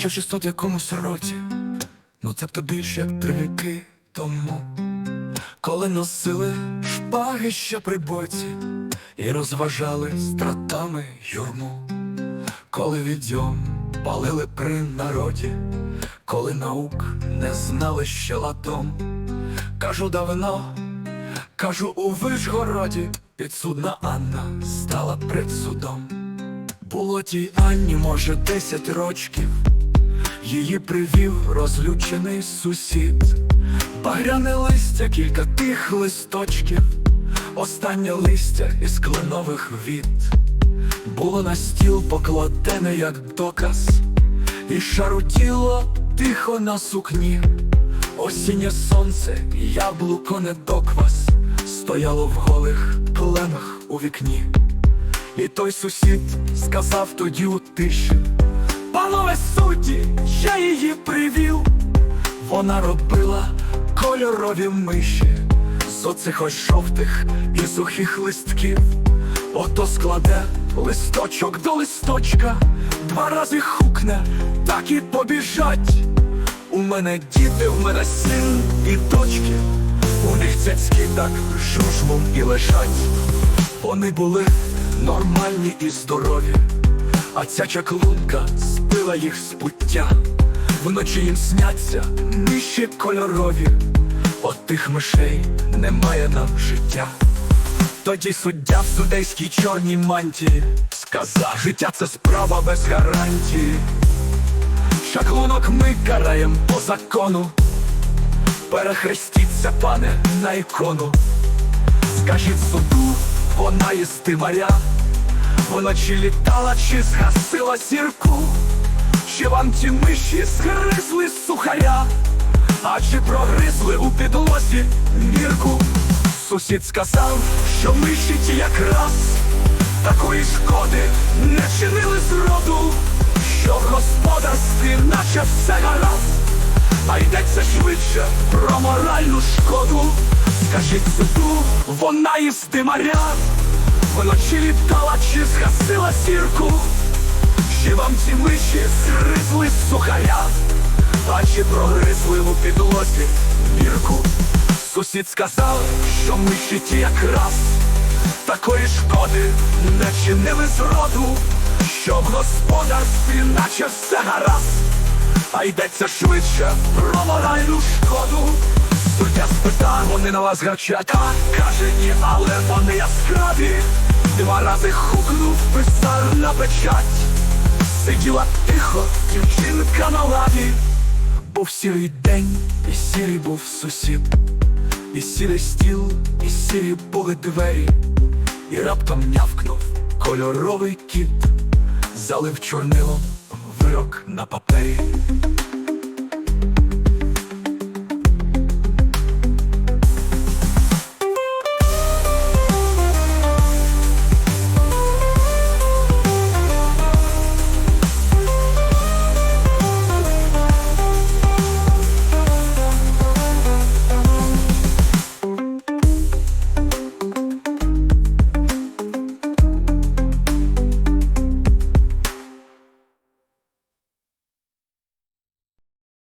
1600 якомусь році, ну цебто більше як три віки тому, коли носили шпаги ще при боці і розважали стратами юрму, коли відьом палили при народі, коли наук не знали ще ладом. Кажу давно, кажу у Вишгороді, підсудна Анна стала пред судом. Було тій Анні, може, десять рочків, її привів розлючений сусід, багряне листя, кілька тих листочків, останнє листя із кленових віт. Було на стіл покладене як доказ, і шарутіло тихо на сукні. Осіннє сонце, яблуко не доквас, стояло в голих пленах у вікні. І той сусід сказав тоді у тиші Панове судді, я її привів. Вона робила кольорові миші з оцих ось жовтих і сухих листків. Ото складе листочок до листочка, два рази хукне, так і побіжать. У мене діти, в мене син і дочки, у них цяцькі так жужмом і лежать. Вони були нормальні і здорові, а ця чаклунка збила їх з. Вночі їм сняться миші кольорові, от тих мишей немає нам життя. Тоді суддя в судейській чорній мантії сказав, життя це справа без гарантії. Шаклунок ми караєм по закону. Перехрестіться, пане, на ікону. Скажіть суду, вона із тимаря Вночі літала чи згасила зірку Чи вам ті миші згризли з сухаря? А чи прогризли у підлозі мірку Сусід сказав, що миші ті якраз Такої шкоди не чинили зроду Що в господарстві наче все гаразд. А йдеться швидше про моральну шкоду. Скажіть суду, вона із димаря. Вночі літала чи згасила сірку, чи вам ці миші згризли сухаря, а чи прогризли у підлозі мірку. Сусід сказав, що миші ті якраз такої шкоди не чинили зроду, що господарстві наче все гаразд. А йдеться швидше про моральну шкоду. Суддя спитав, вони на вас гарчать каже ні, але вони яскраві Два рази хукнув писар на печать Сиділа тихо, дівчинка на лаві. Був сірий день, і сірий був сусід. І сірий стіл, і сірі були двері. І раптом нявкнув кольоровий кіт. Залив чорнилом вирок на папері